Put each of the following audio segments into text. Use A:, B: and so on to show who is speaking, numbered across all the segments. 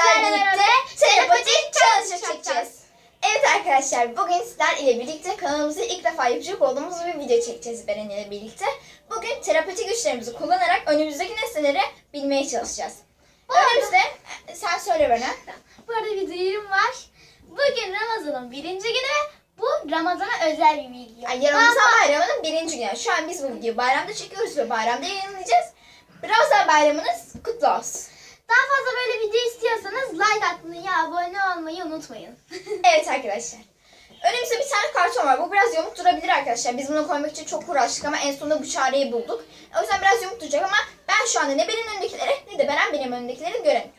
A: sizlerle birlikte telepati challenge çekeceğiz. Evet arkadaşlar bugün sizler ile birlikte kanalımızı ilk defa yapacak olduğumuz bir video çekeceğiz Beren ile birlikte. Bugün terapati güçlerimizi kullanarak önümüzdeki nesneleri bilmeye çalışacağız. Önümüzde sen söyle bana.
B: Bu arada bir duyurum var. Bugün Ramazan'ın birinci günü ve bu Ramazan'a özel bir video.
A: Yarın Ramazan bayramının birinci günü. Şu an biz bu videoyu bayramda çekiyoruz ve bayramda yayınlayacağız. Ramazan bayramınız kutlu olsun.
B: Daha fazla böyle video istiyorsanız like atmayı, abone olmayı unutmayın.
A: Evet arkadaşlar. Önümüzde bir tane karton var. Bu biraz yamuk durabilir arkadaşlar. Biz bunu koymak için çok uğraştık ama en sonunda bu çareyi bulduk. O yüzden biraz yamuk duracak ama ben şu anda ne benim önümdekileri ne de Beren benim önümdekileri göremiyorum.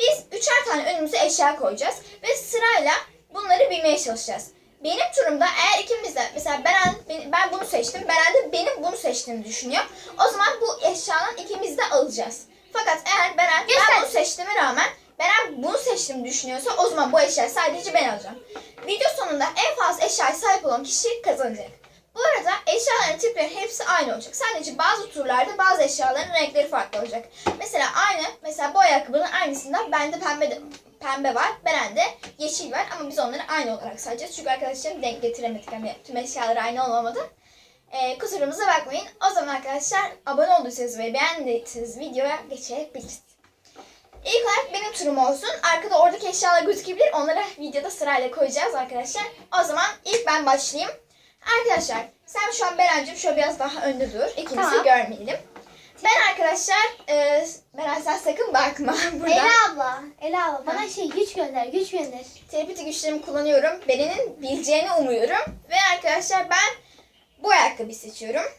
A: Biz üçer tane önümüze eşya koyacağız ve sırayla bunları bilmeye çalışacağız. Benim turumda eğer ikimiz de mesela Beren, ben, bunu seçtim, Beren de benim bunu seçtiğimi düşünüyor. O zaman bu eşyanın ikimiz de alacağız. Fakat eğer Beren ben bunu seçtiğime rağmen Beren bunu seçtiğimi düşünüyorsa o zaman bu eşyayı sadece ben alacağım. Video sonunda en fazla eşyaya sahip olan kişi kazanacak. Bu arada eşyaların tipleri hepsi aynı olacak. Sadece bazı turlarda bazı eşyaların renkleri farklı olacak. Mesela aynı, mesela bu ayakkabının aynısından bende pembe de, pembe var, Beren'de yeşil var ama biz onları aynı olarak sayacağız. Çünkü arkadaşlarım denk getiremedik. Yani tüm eşyalar aynı olamadı. Ee, kusurumuza bakmayın. O zaman arkadaşlar abone olduysanız ve beğendiyseniz videoya geçebiliriz. İlk olarak benim turum olsun. Arkada oradaki eşyalar gözükebilir. Onları videoda sırayla koyacağız arkadaşlar. O zaman ilk ben başlayayım. Arkadaşlar sen şu an Beren'cim şöyle biraz daha önde dur. İkimizi
B: Tamam.
A: görmeyelim. Ben arkadaşlar, e, Beren sen sakın bakma burada.
B: Ela abla, Ela abla bana şey güç gönder, güç gönder.
A: Telepati güçlerimi kullanıyorum. Beren'in bileceğini umuyorum. Ve arkadaşlar ben bu ayakkabıyı seçiyorum.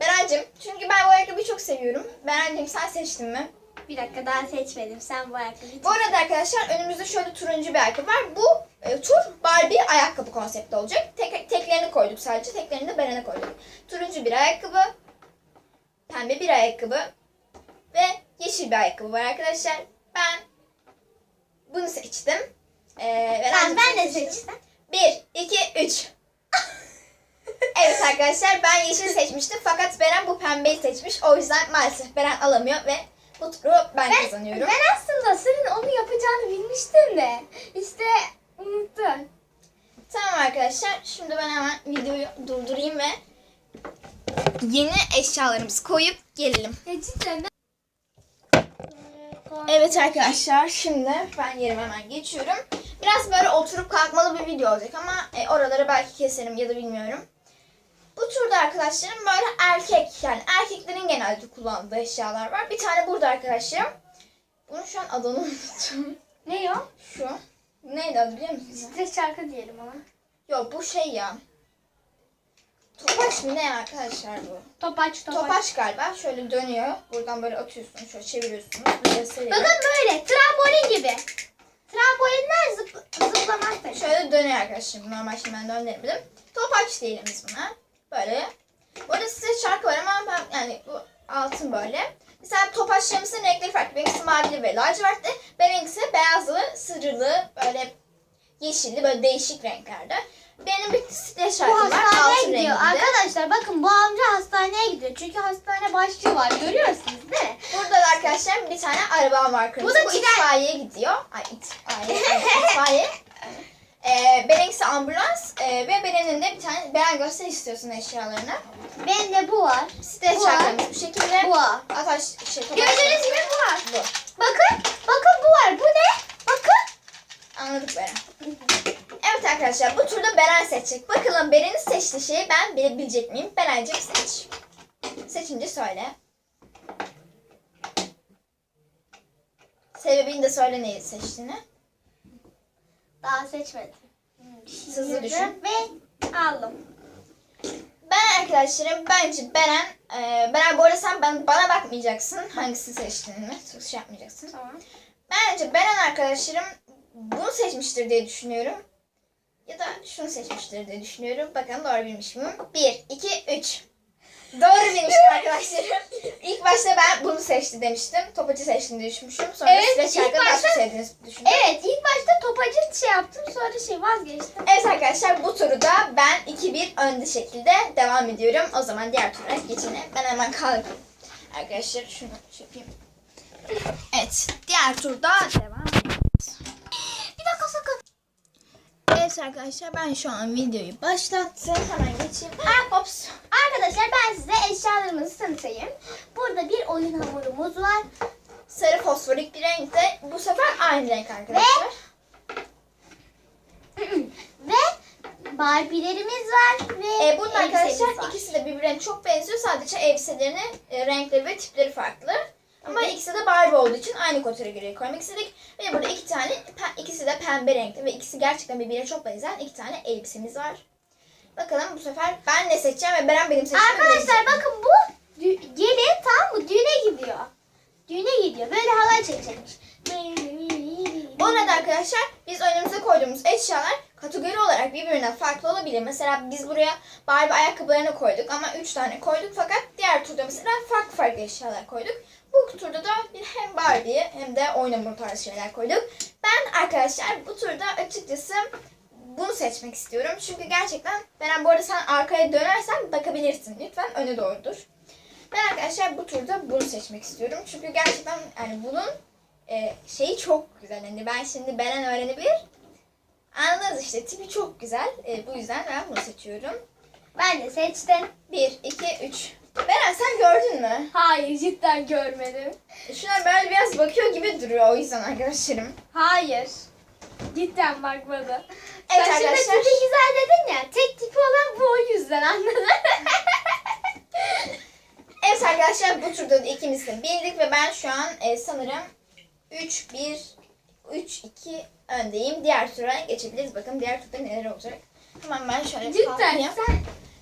A: Beren'cim çünkü ben bu ayakkabıyı çok seviyorum. Beren'cim sen seçtin mi?
B: Bir dakika daha seçmedim. Sen bu ayakkabıyı
A: Bu arada arkadaşlar önümüzde şöyle turuncu bir ayakkabı var. Bu e, tur Barbie ayakkabı konsepti olacak. Tek, teklerini koyduk sadece. Teklerini de Beren'e koyduk. Turuncu bir ayakkabı. Pembe bir ayakkabı. Ve yeşil bir ayakkabı var arkadaşlar. Ben bunu seçtim. Ee, Beren'cim
B: ben
A: sen
B: de seçtim.
A: 1, 2, 3. evet arkadaşlar ben yeşil seçmiştim fakat Beren bu pembeyi seçmiş. O yüzden maalesef Beren alamıyor ve bu turu ben,
B: Ben,
A: kazanıyorum.
B: ben aslında senin onu yapacağını bilmiştim de. İşte unuttum.
A: Tamam arkadaşlar şimdi ben hemen videoyu durdurayım ve yeni eşyalarımızı koyup gelelim.
B: Ya cidden
A: Evet arkadaşlar şimdi ben yerime hemen geçiyorum. Biraz böyle oturup kalkmalı bir video olacak ama e, oraları belki keserim ya da bilmiyorum. Bu turda arkadaşlarım böyle erkek yani erkeklerin genelde kullandığı eşyalar var. Bir tane burada arkadaşlarım. Bunun şu an adını unuttum.
B: Ne o?
A: Şu. Neydi adı biliyor musun?
B: Stres şarkı diyelim ona.
A: Yok bu şey ya. Topaç mı ne arkadaşlar bu?
B: Topaç topaç.
A: Topaç galiba. Şöyle dönüyor. Buradan böyle atıyorsun. Şöyle çeviriyorsunuz. Bir.
B: Bakın böyle trambolin gibi. Trambolinler zıp, zıplamak da.
A: Şöyle dönüyor arkadaşlar. Normal şimdi ben döndürebilirim. Topaç diyelim biz buna. Böyle. Burada size şarkı var ama ben yani bu altın böyle. Mesela topaçlarımızın renkleri farklı. Benimkisi mavili ve lacivertli. Benimkisi beyazlı, sırrılı, böyle yeşilli, böyle değişik renklerde. Benim bir site
B: Bu
A: şarkım var.
B: hastaneye
A: Altın
B: gidiyor.
A: renginde.
B: Arkadaşlar bakın bu amca hastaneye gidiyor. Çünkü hastane başlığı var. Görüyorsunuz değil mi?
A: Burada da arkadaşlar bir tane arabam var kırmızı.
B: Bu
A: Bu,
B: da tren.
A: itfaiyeye gidiyor. Ay itfaiye. evet, itfaiye. Ee, Benimkisi ambulans ee, ve Beren'in de bir tane Beren göster istiyorsun eşyalarını.
B: Bende bu var.
A: Site
B: Bu var.
A: bu şekilde.
B: Bu var.
A: Ataş şey topaç-
B: Gördüğünüz gibi bu var.
A: Bu.
B: Bakın. Bakın bu var. Bu ne? Bakın.
A: Anladık Beren. Evet arkadaşlar bu turda Beren seçecek. Bakalım Beren'in seçtiği şeyi ben bilebilecek miyim? Beren'cim seç. Seçince söyle. Sebebini de söyle neyi seçtiğini.
B: Daha seçmedim.
A: Hızlı düşün.
B: Ve aldım.
A: Ben arkadaşlarım bence Beren, e, Beren bu arada sen ben, bana bakmayacaksın hangisini seçtiğini, şey yapmayacaksın.
B: Tamam.
A: Bence Beren arkadaşlarım bunu seçmiştir diye düşünüyorum. Ya da şunu seçmiştir diye düşünüyorum. Bakalım doğru bilmiş miyim? 1, 2, 3. Doğru bilmişim arkadaşlarım. İlk başta ben bunu seçti demiştim. Topacı seçtim diye düşünmüşüm. Sonra
B: Evet, ilk
A: şarkı
B: başta-
A: başka sevdiğinizi düşündüm.
B: Evet ilk başta topacı şey yaptım sonra şey vazgeçtim.
A: Evet arkadaşlar bu turu da ben 2-1 önde şekilde devam ediyorum. O zaman diğer tura geçelim. Ben hemen kalkayım. Arkadaşlar şunu şey yapayım. Evet. Diğer turda devam Evet arkadaşlar ben şu an videoyu başlattım. Hemen geçeyim.
B: Ah,
A: Ops.
B: Arkadaşlar ben size eşyalarımızı tanıtayım. Burada bir oyun hamurumuz var.
A: Sarı fosforik bir renkte. Bu sefer aynı renk arkadaşlar.
B: ve Barbie'lerimiz var ve
A: E, bunun arkadaşlar
B: var.
A: ikisi de birbirine çok benziyor. Sadece elbiselerinin e, renkleri ve tipleri farklı. Ama
B: Evet.
A: ikisi de Barbie olduğu için aynı kategoriye koymak istedik. Ve burada iki tane, ikisi de pembe renkte ve ikisi gerçekten birbirine çok benzeyen iki tane elbisemiz var. Bakalım bu sefer ben ne seçeceğim ve Beren benim seçtiğimi
B: Arkadaşlar bakın bu gelin tam mı düğüne gidiyor. Düğüne gidiyor. Böyle halay çekecekmiş.
A: Bu arada arkadaşlar biz oyunumuza koyduğumuz eşyalar kategori olarak birbirinden farklı olabilir. Mesela biz buraya Barbie ayakkabılarını koyduk ama 3 tane koyduk fakat diğer turda mesela farklı farklı eşyalar koyduk. Bu turda da bir hem Barbie hem de oyun hamuru tarzı şeyler koyduk. Ben arkadaşlar bu turda açıkçası bunu seçmek istiyorum. Çünkü gerçekten Beren bu arada sen arkaya dönersen bakabilirsin. Lütfen öne doğrudur. Ben arkadaşlar bu turda bunu seçmek istiyorum. Çünkü gerçekten yani bunun e, şeyi çok güzel. Hani ben şimdi Beren öğrenebilir. Anladınız işte tipi çok güzel. E, bu yüzden ben bunu seçiyorum.
B: Ben de seçtim.
A: 1, 2, 3. Beren sen gördün mü?
B: Hayır cidden görmedim.
A: Şuna böyle biraz bakıyor gibi duruyor o yüzden arkadaşlarım.
B: Hayır. Cidden bakmadı.
A: Evet
B: Sen şimdi
A: arkadaşlar.
B: tipi güzel dedin ya. Tek tipi olan bu o yüzden anladın.
A: Evet arkadaşlar bu turda da ikimiz de bildik ve ben şu an e, sanırım 3, 1, 3, 2 öndeyim. Diğer tura geçebiliriz. Bakın diğer turda neler olacak. Hemen ben şöyle
B: cidden sen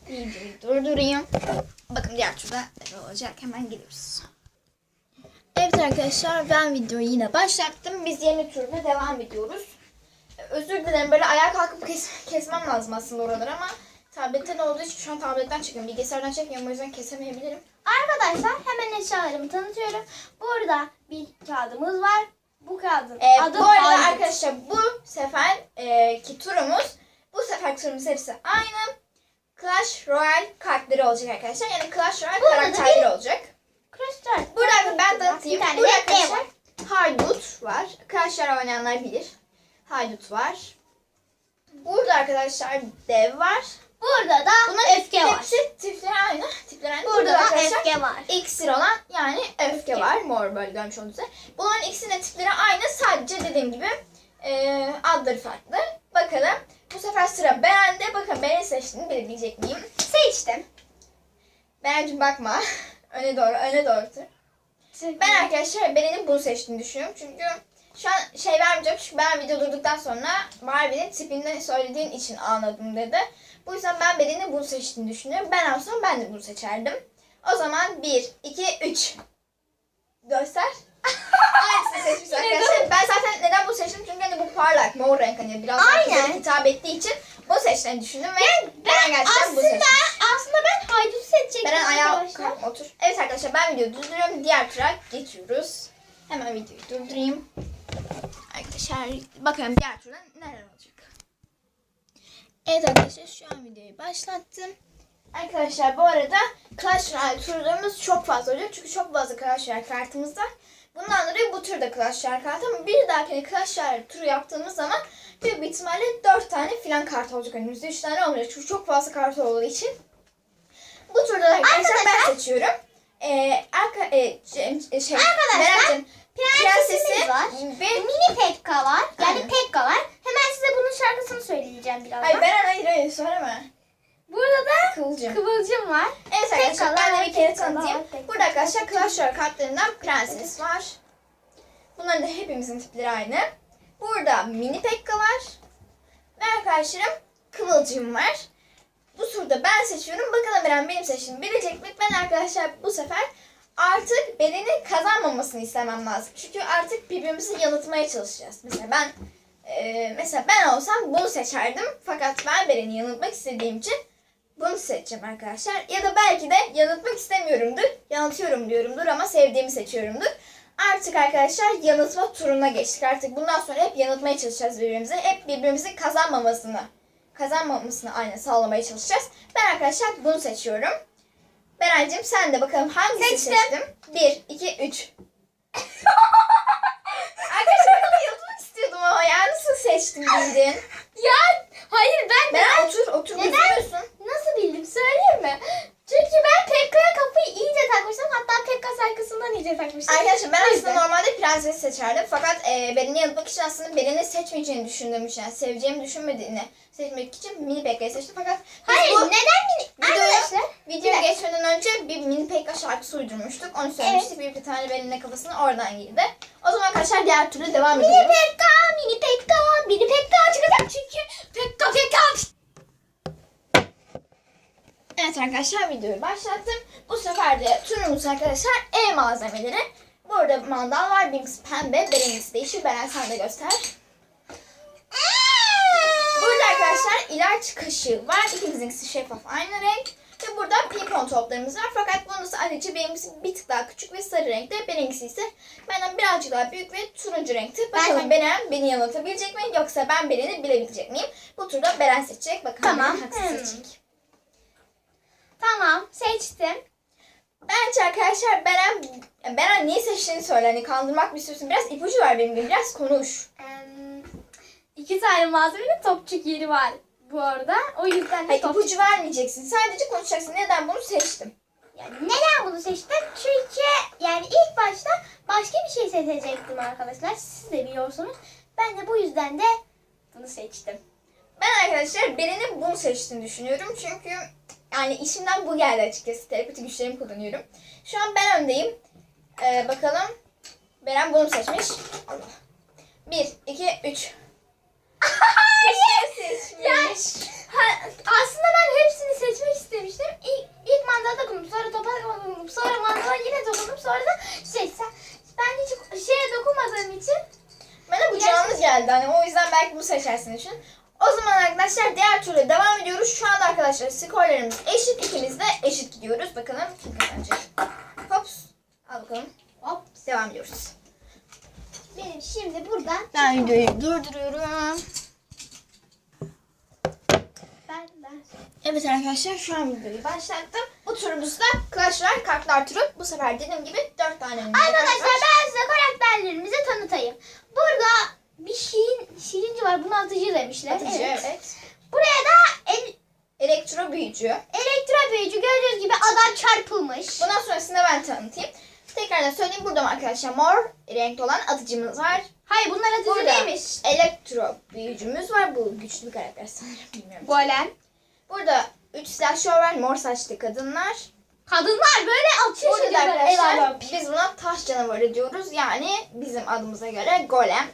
A: Videoyu durdurayım. Bakın diğer turda neler olacak. Hemen geliyoruz. Evet arkadaşlar ben videoyu yine başlattım. Biz yeni turda devam ediyoruz. Özür dilerim böyle ayağa kalkıp kes- kesmem lazım aslında oraları ama tabletten olduğu için şu an tabletten çekiyorum. Bilgisayardan çekmiyorum o yüzden kesemeyebilirim.
B: Arkadaşlar hemen eşyalarımı tanıtıyorum. Burada bir kağıdımız var. Bu kağıdın
A: Ee,
B: adı
A: bu arada
B: Barbie.
A: arkadaşlar bu sefer e, ki turumuz bu sefer turumuz hepsi aynı. Clash Royale kartları olacak arkadaşlar. Yani Clash Royale
B: da
A: karakterleri olacak.
B: Crystal.
A: Burada ben tanıtayım.
B: Bir tane
A: Burada arkadaşlar. Haydut var. Clash Royale oynayanlar bilir. Haydut var. Burada arkadaşlar dev var.
B: Burada da
A: Bunların
B: öfke var.
A: hepsi tipleri aynı. Tipleri aynı.
B: Burada da
A: arkadaşlar
B: öfke var.
A: iksir olan yani öfke, var. Mor böyle görmüş olduğunuz üzere. Bunların ikisinin de tipleri aynı. Sadece dediğim gibi e, adları farklı. Bakalım. Bu sefer sıra Beren'de. Bakın Beren'i seçtiğini bilebilecek miyim?
B: Seçtim.
A: Beren'cim bakma. öne doğru, öne doğru. otur. Ben arkadaşlar Beren'in bunu seçtiğini düşünüyorum. Çünkü şu an şey vermeyeceğim. Çünkü ben video durduktan sonra Barbie'nin tipinden söylediğin için anladım dedi. Bu yüzden ben Beren'in bunu seçtiğini düşünüyorum. Ben olsam ben de bunu seçerdim. O zaman 1, 2, 3. Göster. Aynısını seçmiş arkadaşlar. Ben zaten neden bunu seçtim? Çünkü hani bu parlak mor renk hani biraz daha
B: Aynen.
A: kızlara hitap ettiği için bunu seçtiğini düşündüm ve Beren gerçekten bu
B: aslında
A: seçmiş.
B: aslında ben haydut seçecektim
A: Beren ayağa kalkma otur. Evet arkadaşlar ben videoyu durduruyorum. Diğer tura geçiyoruz. Hemen videoyu durdurayım. Arkadaşlar bakalım diğer turda neler olacak. Evet arkadaşlar şu an videoyu başlattım. Arkadaşlar bu arada Clash Royale turlarımız çok fazla olacak. Çünkü çok fazla Clash Royale kartımız var. Bundan dolayı bu turda Clash Royale kartı ama bir dahaki Clash Royale turu yaptığımız zaman büyük bir ihtimalle 4 tane filan kart olacak önümüzde. 3 tane olmayacak. Çünkü çok fazla kart olduğu için. Bu turda da arkadaşlar ben
B: Arkadaşlar-
A: seçiyorum. Ee, arka, e, c- e, şey,
B: Arkadaşlar,
A: Berat'cığım,
B: Prensesimiz
A: prensesi
B: var.
A: ve...
B: Mini Pekka var. Yani
A: Aynen.
B: Pekka var. Hemen size bunun şarkısını söyleyeceğim birazdan.
A: Hayır Beren hayır hayır söyleme.
B: Burada da
A: Kıvılcım.
B: Kıvılcım var.
A: Evet arkadaşlar ben de bir kere tanıtayım. Burada arkadaşlar Clash Royale kartlarından prenses var. Bunların da hepimizin tipleri aynı. Burada mini Pekka var. Ve arkadaşlarım Kıvılcım var. Bu turda ben seçiyorum. Bakalım Beren benim seçtiğimi bilecek mi? Ben arkadaşlar bu sefer artık Beren'in kazanmamasını istemem lazım. Çünkü artık birbirimizi yanıltmaya çalışacağız. Mesela ben e, mesela ben olsam bunu seçerdim. Fakat ben Beren'i yanıltmak istediğim için bunu seçeceğim arkadaşlar. Ya da belki de yanıltmak istemiyorumdur. Yanıltıyorum diyorumdur ama sevdiğimi seçiyorumdur. Artık arkadaşlar yanıltma turuna geçtik. Artık bundan sonra hep yanıltmaya çalışacağız birbirimizi. Hep birbirimizin kazanmamasını kazanmamasını aynı sağlamaya çalışacağız. Ben arkadaşlar bunu seçiyorum. Meral'cim sen de bakalım hangisini
B: Seçtim.
A: seçtim? 1, 2, 3. Arkadaşlar ben yıldırmak istiyordum ama ya nasıl seçtim bildin?
B: Ya hayır ben
A: Meral otur otur
B: Neden? Nasıl bildim söyleyeyim mi? Çünkü ben Pekka'ya kafayı iyice takmıştım. Hatta Pekka arkasından iyice takmıştım.
A: Arkadaşlar ben aslında normalde prenses seçerdim. Fakat e, Belin'i yanıltmak için aslında Belin'i seçmeyeceğini düşündüğüm için, yani seveceğimi düşünmediğini seçmek için mini Pekka'yı seçtim. Fakat
B: Hayır
A: bu
B: neden mini? Arkadaşlar.
A: videoya geçmeden önce bir mini Pekka şarkısı uydurmuştuk. Onu söylemiştik. Bir, bir tane Beren'in kafasına oradan girdi. O zaman arkadaşlar diğer türlü devam
B: Mini
A: ediyoruz.
B: Pekka, mini Pekka, mini Pekka çıkacak çünkü Pekka Pekka.
A: Evet arkadaşlar videoyu başlattım. Bu sefer de turumuz arkadaşlar ev malzemeleri. Burada mandal var. Birincisi pembe. Birincisi değişir. Beren sen de göster. Kaşığı var. İkimizinkisi şeffaf aynı renk. Ve burada pimpon toplarımız var. Fakat bunun sadece benimkisi bir tık daha küçük ve sarı renkte. Benimkisi ise benden birazcık daha büyük ve turuncu renkte. Bakalım
B: Ben-
A: Beren beni yanıltabilecek mi yoksa ben Beren'i bilebilecek miyim? Bu turda Beren seçecek. Bakalım
B: Tamam.
A: Beren haksız
B: Hmm.
A: seçecek.
B: Tamam seçtim.
A: Bence arkadaşlar Beren, Beren niye seçtiğini söyle. Hani kandırmak mı istiyorsun? Biraz ipucu ver benim gibi. Biraz konuş.
B: Em, iki tane malzemenin topçuk yeri var bu arada. O yüzden de
A: Hayır, ipucu vermeyeceksin. Sadece konuşacaksın. Neden bunu seçtim?
B: Yani neden bunu seçtim? Çünkü yani ilk başta başka bir şey seçecektim arkadaşlar. Siz de biliyorsunuz. Ben de bu yüzden de bunu seçtim.
A: Ben arkadaşlar birinin bunu seçtiğini düşünüyorum. Çünkü yani işimden bu geldi açıkçası. Telepati güçlerimi kullanıyorum. Şu an ben öndeyim. Ee, bakalım. Beren bunu seçmiş. Allah. 1, 2,
B: 3. Hayır. Aslında ben hepsini seçmek istemiştim. İlk, ilk mandala dokundum. Sonra topa dokundum. Sonra mandala yine dokundum. Sonra da şey sen, şeye dokunmadığım için
A: bana bu canımız geldi. Hani o yüzden belki bu seçersin için. O zaman arkadaşlar diğer tura devam ediyoruz. Şu anda arkadaşlar skorlarımız eşit. İkimiz eşit gidiyoruz. Bakalım kim Al bakalım.
B: Hop.
A: Devam ediyoruz.
B: Benim şimdi buradan
A: Ben videoyu durduruyorum
B: ben, ben
A: Evet arkadaşlar şu an videoyu başlattım. Bu turumuzda Clash Royale kartlar turu. Bu sefer dediğim gibi 4 tane
B: Arkadaşlar ben size karakterlerimizi tanıtayım. Burada bir şirin, şirinci var. Buna atıcı demişler.
A: Atıcı, evet.
B: Buraya da el,
A: Elektro büyücü.
B: elektro büyücü gördüğünüz gibi adam çarpılmış.
A: Bundan sonrasında ben tanıtayım. Tekrardan söyleyeyim burada arkadaşlar mor renkli olan atıcımız var.
B: Hayır bunlar atıcı
A: Burada
B: değilmiş.
A: elektro büyücümüz var. Bu güçlü bir karakter sanırım bilmiyorum.
B: Golem.
A: Burada 3 silahşör var. Mor saçlı kadınlar.
B: Kadınlar böyle atıyor
A: Burada da arkadaşlar biz buna taş canavarı diyoruz. Yani bizim adımıza göre golem.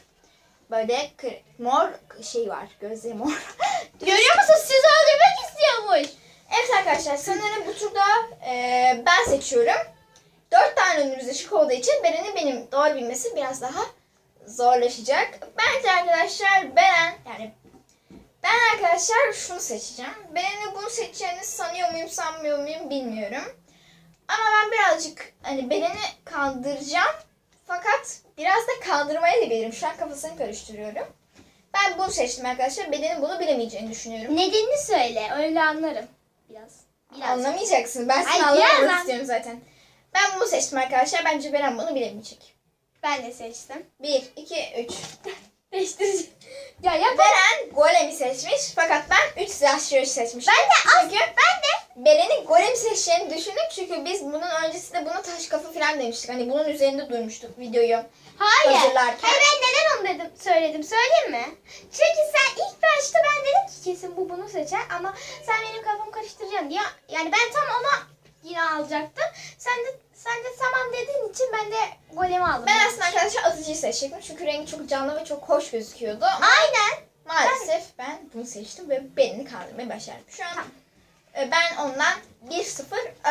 A: Böyle kır- mor şey var. Gözleri mor.
B: Görüyor musun? Sizi öldürmek istiyormuş.
A: evet arkadaşlar sanırım bu turda e, ben seçiyorum. Dört tane önümüzde şık olduğu için Beren'in benim doğru bilmesi biraz daha zorlaşacak. Bence arkadaşlar Beren yani ben arkadaşlar şunu seçeceğim. Beren'in bunu seçeceğini sanıyor muyum sanmıyor muyum bilmiyorum. Ama ben birazcık hani Beren'i kandıracağım. Fakat biraz da kandırmaya da bilirim. Şu an kafasını karıştırıyorum. Ben bunu seçtim arkadaşlar. Beren'in bunu bilemeyeceğini düşünüyorum.
B: Nedenini söyle. Öyle anlarım. Biraz. Biraz.
A: Anlamayacaksın. Ben seni anlamamak istiyorum zaten. Ben bunu seçtim arkadaşlar. Bence Beren bunu bilemeyecek.
B: Ben de seçtim.
A: 1, 2, 3.
B: Değiştirici. Ya ya.
A: Beren Golem'i seçmiş. Fakat ben 3 silahşörü seçmişim.
B: Ben de
A: Çünkü ben de Beren'in Golem'i seçeceğini düşündüm. Çünkü biz bunun öncesinde buna taş kafa falan demiştik. Hani bunun üzerinde duymuştuk videoyu.
B: Hayır.
A: Hazırlarken.
B: Hayır ben neden onu dedim söyledim söyleyeyim mi? Çünkü sen ilk başta ben dedim ki kesin bu bunu seçer ama sen benim kafamı karıştıracaksın diye. Yani ben tam ona yine alacaktım. Sen de sen de tamam dediğin için ben de golemi aldım.
A: Ben aslında arkadaşlar atıcıyı seçecektim. Çünkü rengi çok canlı ve çok hoş gözüküyordu. Ama
B: Aynen.
A: maalesef ben bunu seçtim ve Beren'i kandırmayı başardım. Şu an e, ben ondan 1-0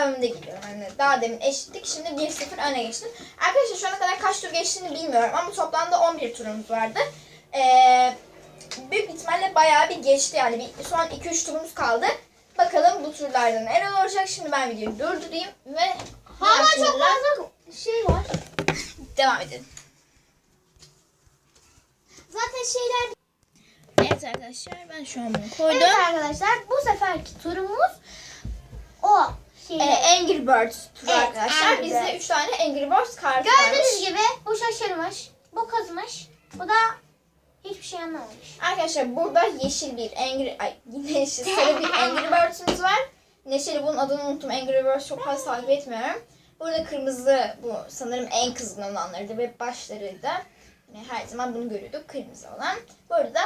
A: önde gidiyorum. Yani daha demin eşittik. Şimdi 1-0 öne geçtim. Arkadaşlar şu ana kadar kaç tur geçtiğini bilmiyorum ama toplamda 11 turumuz vardı. Ee, büyük ihtimalle bayağı bir geçti yani. Bir, son 2-3 turumuz kaldı. Bakalım bu turlarda neler olacak. Şimdi ben videoyu durdurayım ve
B: Hala çok fazla şey var.
A: devam edelim.
B: Zaten şeyler
A: Evet arkadaşlar ben şu an bunu koydum.
B: Evet arkadaşlar bu seferki turumuz o şey.
A: Ee, Angry Birds turu
B: Evet,
A: arkadaşlar.
B: Angry
A: Bizde
B: Birds.
A: 3 tane Angry Birds kartı
B: Gördüğünüz
A: varmış.
B: gibi bu şaşırmış, bu kızmış, bu da Hiçbir şey anlamamış.
A: Arkadaşlar burada yeşil bir Angry... Ay yine yeşil sarı bir Angry Birds'ümüz var. Neşeli bunun adını unuttum. Angry Birds çok fazla takip etmiyorum. Burada kırmızı bu sanırım en kızgın olanlarıydı ve başlarıydı. Yani her zaman bunu görüyorduk. Kırmızı olan. Burada da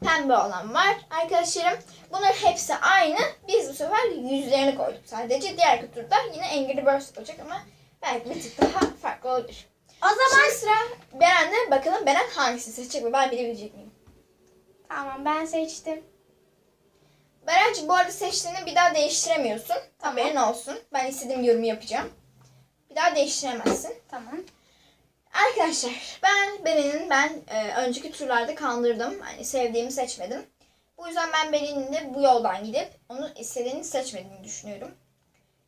A: pembe olan var. Arkadaşlarım bunların hepsi aynı. Biz bu sefer yüzlerini koyduk sadece. Diğer kutuda yine Angry Birds olacak ama belki bir tık daha farklı olabilir.
B: O zaman
A: Şimdi sıra Beren'de. Bakalım Beren hangisini seçecek ve ben bilebilecek miyim?
B: tamam ben seçtim.
A: Berenciğim bu arada seçtiğini bir daha değiştiremiyorsun. Haberin olsun. Ben istediğim yorumu yapacağım. Bir daha değiştiremezsin.
B: Tamam.
A: Arkadaşlar ben Beren'in ben e, önceki turlarda kandırdım. Hani sevdiğimi seçmedim. Bu yüzden ben Beren'in de bu yoldan gidip onu istediğini seçmediğini düşünüyorum.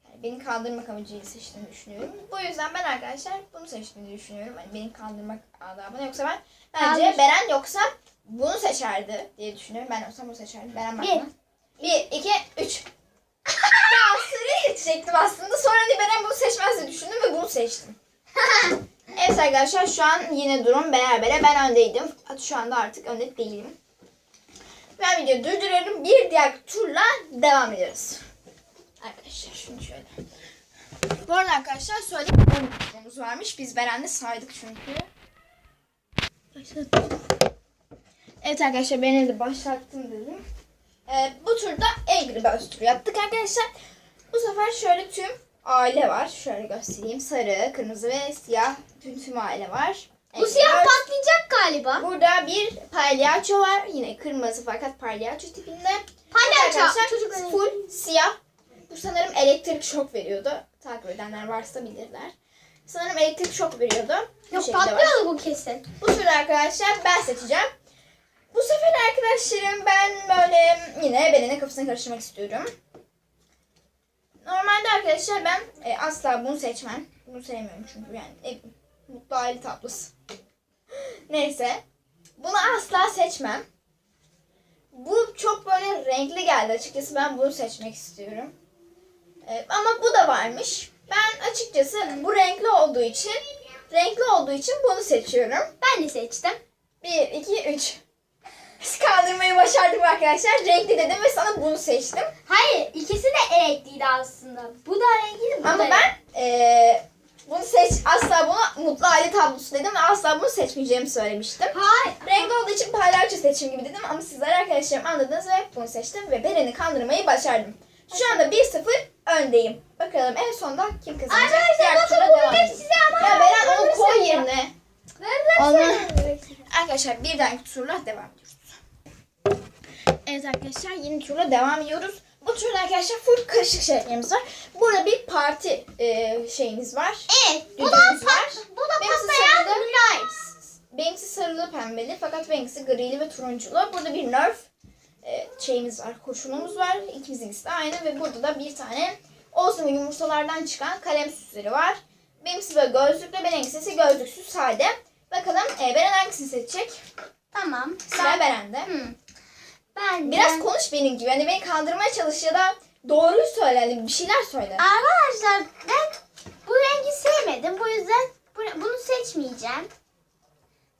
A: Yani beni kandırmak amacıyla seçtiğini düşünüyorum. Bu yüzden ben arkadaşlar bunu seçtiğini düşünüyorum. Hani beni kandırmak adabına. Yoksa ben bence
B: Kalmış.
A: Beren yoksa bunu seçerdi diye düşünüyorum. Ben olsam bunu seçerdim. Beren bakma. Bir, iki, üç. ya sarı seçecektim aslında. Sonra da Beren bunu seçmez diye düşündüm ve bunu seçtim. evet arkadaşlar şu an yine durum berabere. Ben öndeydim. Şu anda artık önde değilim. Ben videoyu durduruyorum. Bir diğer turla devam ediyoruz. Arkadaşlar şunu şöyle. Bu arada arkadaşlar söyleyeyim 10 turumuz varmış. Biz Beren'le saydık çünkü. Başlattım. Evet arkadaşlar beni de başlattım dedim. Ee, bu turda Angry Birds turu yaptık arkadaşlar. Bu sefer şöyle tüm aile var. Şöyle göstereyim. Sarı, kırmızı ve siyah tüm tüm aile var.
B: Bu
A: Angry
B: siyah
A: Birds.
B: patlayacak galiba.
A: Burada bir palyaço var. Yine kırmızı fakat palyaço tipinde.
B: Palyaço,
A: Arkadaşlar,
B: çocukların-
A: Full siyah. Bu sanırım elektrik şok veriyordu. Takip edenler varsa bilirler. Sanırım elektrik şok veriyordu. Bu
B: Yok
A: şekilde var.
B: patlıyordu bu kesin.
A: Bu turda arkadaşlar ben seçeceğim. Bu sefer arkadaşlarım ben böyle yine Beren'in kafasını karıştırmak istiyorum. Normalde arkadaşlar ben e, asla bunu seçmem. Bunu sevmiyorum çünkü yani e, mutlu aile tablosu. Neyse. Bunu asla seçmem. Bu çok böyle renkli geldi açıkçası ben bunu seçmek istiyorum. E, ama bu da varmış. Ben açıkçası bu renkli olduğu için renkli olduğu için bunu seçiyorum.
B: Ben de seçtim.
A: 1, 2, 3. Biz kaldırmayı başardık arkadaşlar. Renkli dedim ve sana bunu seçtim.
B: Hayır ikisi de renkliydi aslında. Bu da renkliydi bu da
A: Ama ben eee, bunu seç asla bunu mutlu aile tablosu dedim ve asla bunu seçmeyeceğimi söylemiştim.
B: Hayır.
A: Renkli olduğu için palyaço seçim gibi dedim ama sizler arkadaşlarım anladınız ve bunu seçtim ve Beren'i kandırmayı başardım. Şu anda 1-0 öndeyim. Bakalım en sonda kim kazanacak?
B: Arkadaşlar
A: Diğer
B: bakın
A: tura
B: bu
A: devam
B: bebek
A: edelim.
B: size ama.
A: Ya Beren onu koy yerine. Onu- Arkadaşlar bir dahaki turla devam ediyoruz. Evet arkadaşlar yeni turla devam ediyoruz. Bu turda arkadaşlar full karışık şeylerimiz var. Burada bir parti e, şeyimiz var.
B: Evet. Bu da,
A: var.
B: bu da
A: Benimkisi
B: patlayan.
A: Benimkisi sarılı pembeli fakat benimkisi grili ve turunculu. Burada bir nerf e, şeyimiz var, kurşunumuz var. İkimizinkisi de aynı ve burada da bir tane olsun yumurtalardan çıkan kalem süsleri var. Benimkisi böyle gözlüklü, benimkisi gözlüksüz sade. Bakalım e, Beren hangisini seçecek?
B: Tamam.
A: Sıra Beren'de.
B: Hı. Ben
A: Biraz konuş benim gibi. Hani beni kandırmaya çalış ya da doğruyu söyle. Hani bir şeyler söyle.
B: Arkadaşlar ben bu rengi sevmedim. Bu yüzden bu- bunu seçmeyeceğim.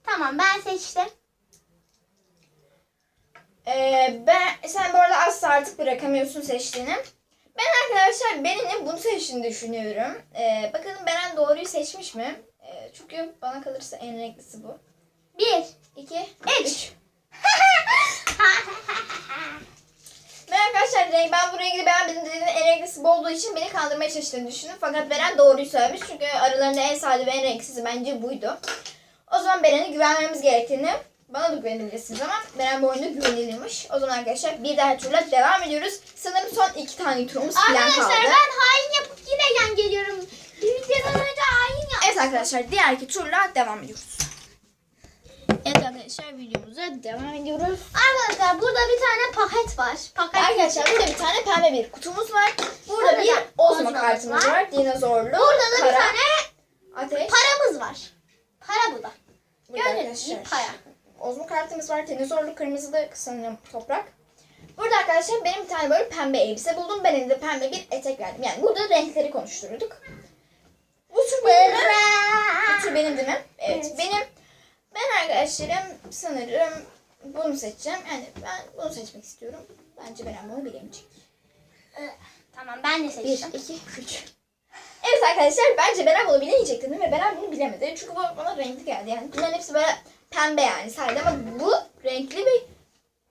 B: Tamam ben seçtim.
A: Ee, ben sen bu arada asla artık bırakamıyorsun seçtiğini. Ben arkadaşlar Beren'in bunu seçtiğini düşünüyorum. Ee, bakalım Beren doğruyu seçmiş mi? Ee, çünkü bana kalırsa en renklisi bu.
B: Bir.
A: 2,
B: Üç.
A: 3. Ben arkadaşlar renk, ben bu rengi beğenmedim dediğin en renklisi bu olduğu için beni kandırmaya çalıştığını düşündüm. Fakat Beren doğruyu söylemiş. Çünkü aralarında en sade ve en renksizi bence buydu. O zaman Beren'e güvenmemiz gerektiğini bana da güvenebilirsiniz ama Beren bu oyunda güvenilirmiş. O zaman arkadaşlar bir diğer turla devam ediyoruz. Sanırım son iki tane turumuz falan
B: Arkadaşlar
A: kaldı.
B: ben hain yapıp yine yan geliyorum. Bir videodan önce hain yap.
A: Evet arkadaşlar diğer iki turla devam ediyoruz. Evet arkadaşlar videomuza devam ediyoruz.
B: Arkadaşlar burada bir tane paket var. Paket
A: Arkadaşlar burada bir tane pembe bir kutumuz var. Burada
B: Burada
A: bir
B: da
A: Ozma kartımız
B: var.
A: var. Dinozorlu,
B: Burada da
A: kara,
B: bir tane
A: ateş.
B: paramız var. Para bu da.
A: Burada
B: Gördüğünüz gibi para.
A: Ozma kartımız var. Dinozorlu, kırmızılı sanırım toprak. Burada arkadaşlar benim bir tane böyle pembe elbise buldum. Ben elinde pembe bir etek verdim. Yani burada renkleri konuşturduk. Bu tur benim değil mi? Evet,
B: Evet.
A: benim. Ben arkadaşlarım sanırım bunu seçeceğim. Yani ben bunu seçmek istiyorum. Bence Beren bunu bilemeyecek.
B: Tamam ben de
A: 1,
B: seçtim.
A: 2, 3. Evet arkadaşlar bence Beren bunu bilemeyecek dedim ve Beren bunu bilemedi. Çünkü bu bana renkli geldi. Yani bunların hepsi böyle pembe yani sade ama bu renkli ve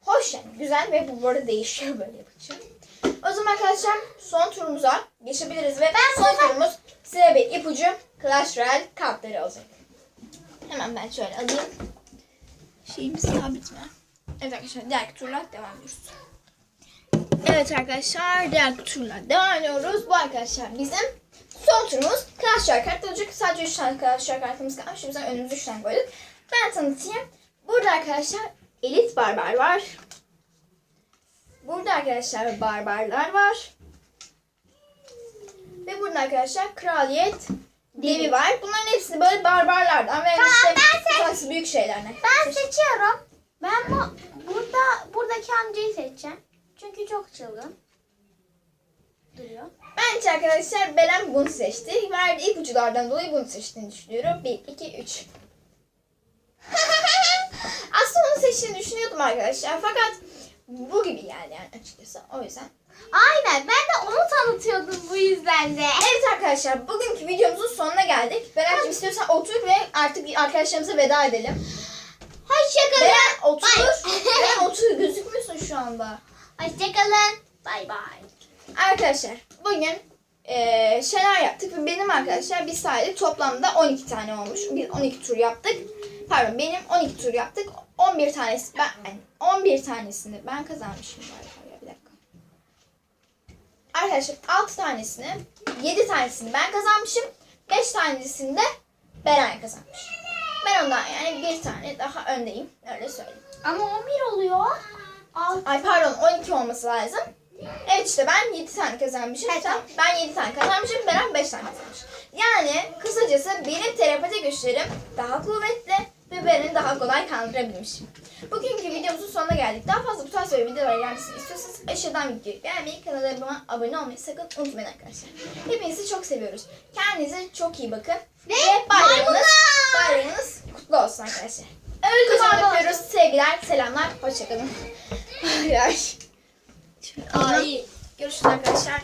A: hoş yani güzel ve bu arada değişiyor böyle yapınca. O zaman arkadaşlar son turumuza geçebiliriz ve
B: Ben
A: son turumuz size bir ipucu Clash Royale kartları olacak. Hemen ben şöyle alayım. Şeyim sabit mi? Evet arkadaşlar diğer turla devam ediyoruz. Evet arkadaşlar diğer turla devam ediyoruz. Bu arkadaşlar bizim son turumuz Royale kartı olacak. Sadece 3 tane Royale kartımız kalmış. Yüzden önümüze 3 tane koyduk. Ben tanıtayım. Burada arkadaşlar Elit Barbar var. Burada arkadaşlar Barbarlar var. Ve burada arkadaşlar Kraliyet Devi var. Bunların hepsi böyle barbarlardan ve
B: Tamam,
A: işte
B: ben seç-
A: tanesi büyük şeylerden.
B: Ben seçiyorum. Ben bu burada buradaki amcayı seçeceğim. Çünkü çok çılgın. Duruyor.
A: Bence arkadaşlar Beren bunu seçti. Verdiği ipuculardan dolayı bunu seçtiğini düşünüyorum. 1, 2, 3. Aslında onu seçtiğini düşünüyordum arkadaşlar. Fakat bu gibi geldi yani açıkçası. O yüzden.
B: Aynen ben de onu tanıtıyordum bu yüzden de.
A: Evet arkadaşlar bugünkü videomuzun sonuna geldik. Beren'cim istiyorsan otur ve artık arkadaşlarımıza veda edelim.
B: Hoşçakalın.
A: Beren otur. Beren otur gözükmüyorsun şu anda.
B: Hoşçakalın. Bay bay.
A: Arkadaşlar bugün eee şeyler yaptık ve benim arkadaşlar bir sayede toplamda 12 tane olmuş. Biz 12 tur yaptık. Pardon benim 12 tur yaptık. 11 tanesi ben yani 11 tanesini ben kazanmışım galiba. Arkadaşlar 6 tanesini 7 tanesini ben kazanmışım. 5 tanesini de Beren kazanmış. Ben ondan yani bir tane daha öndeyim. Öyle söyleyeyim.
B: Ama 11 oluyor.
A: Ay pardon 12 olması lazım. Evet işte ben 7 tane kazanmışım.
B: Evet,
A: Sen, ben 7 tane kazanmışım. Beren 5 tane kazanmış. Yani kısacası benim telepati güçlerim daha kuvvetli ve Beren'i daha kolay kandırabilmişim. Bugünkü videomuzun sonuna geldik. Daha fazla bu tarz böyle videolar gelmesini istiyorsanız aşağıdan videoyu beğenmeyi, kanalıma abone olmayı sakın unutmayın arkadaşlar. Hepinizi çok seviyoruz. Kendinize çok iyi bakın.
B: Ve
A: bayramınız,
B: maymunlar!
A: bayramınız kutlu olsun arkadaşlar. Kocaman öpüyoruz. Sevgiler, selamlar. Hoşçakalın. Ay.
B: Ay.
A: Görüşürüz arkadaşlar.